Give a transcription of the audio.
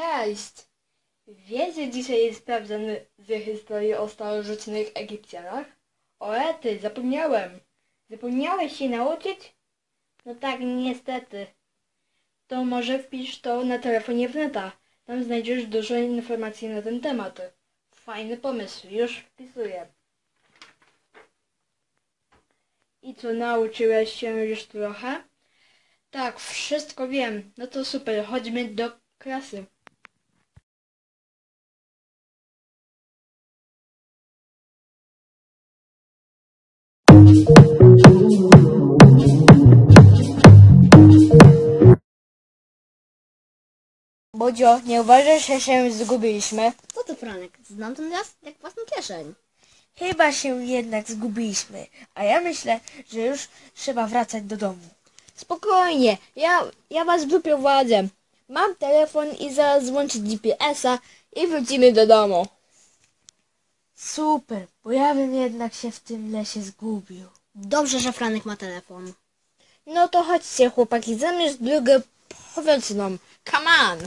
Cześć! Wiecie, dzisiaj sprawdzamy z historii o starożytnych Egipcjanach? O ety, zapomniałem! Zapomniałeś się nauczyć? No tak, niestety. To może wpisz to na telefonie w neta. Tam znajdziesz dużo informacji na ten temat. Fajny pomysł, już wpisuję. I co, nauczyłeś się już trochę? Tak, wszystko wiem. No to super, chodźmy do klasy. Bodzio, nie uważasz, że się zgubiliśmy? Co ty, Franek? Znam ten las jak własną kieszeń. Chyba się jednak zgubiliśmy, a ja myślę, że już trzeba wracać do domu. Spokojnie, ja, ja was wyprowadzę. Mam telefon i zaraz włączę GPS-a i wrócimy do domu. Super, bo ja bym jednak się w tym lesie zgubił. Dobrze, że Franek ma telefon. No to chodźcie chłopaki, zamiast drogę powiedz nam. Come on!